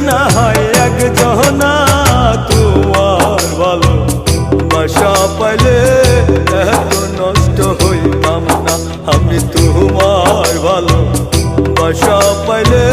দুইজনা হয় একজনা তোমার ভালো বাসা পাইলে এত নষ্ট হইতাম না। আমি তোমার ভালো বাসা পাইলে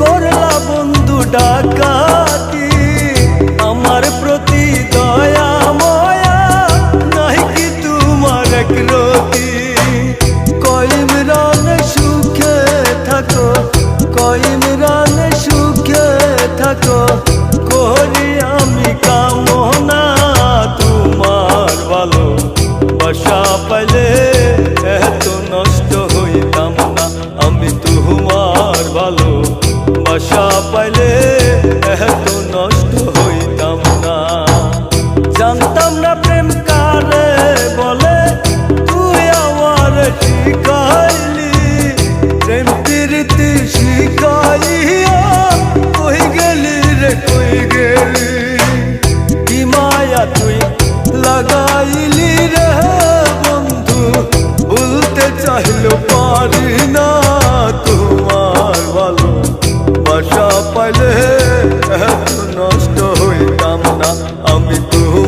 করলা বন্ধু ডাকাতি। আমার প্রতি দয়া ময়া নাই কি তোমার এক রতি? কইম রানে সুখে থাকো কইম রানে সুখে থাকো। কারে বলে, তুই আমার শিখাইলি, প্রেম গেলি রে, কই গেলি? কি মায়া তুই লাগাইলি রে, বন্ধু? ভুলতে চাইলো পারি না তোমার ভালো বাসা পাইলে নষ্ট হইতাম না। আমি তোমার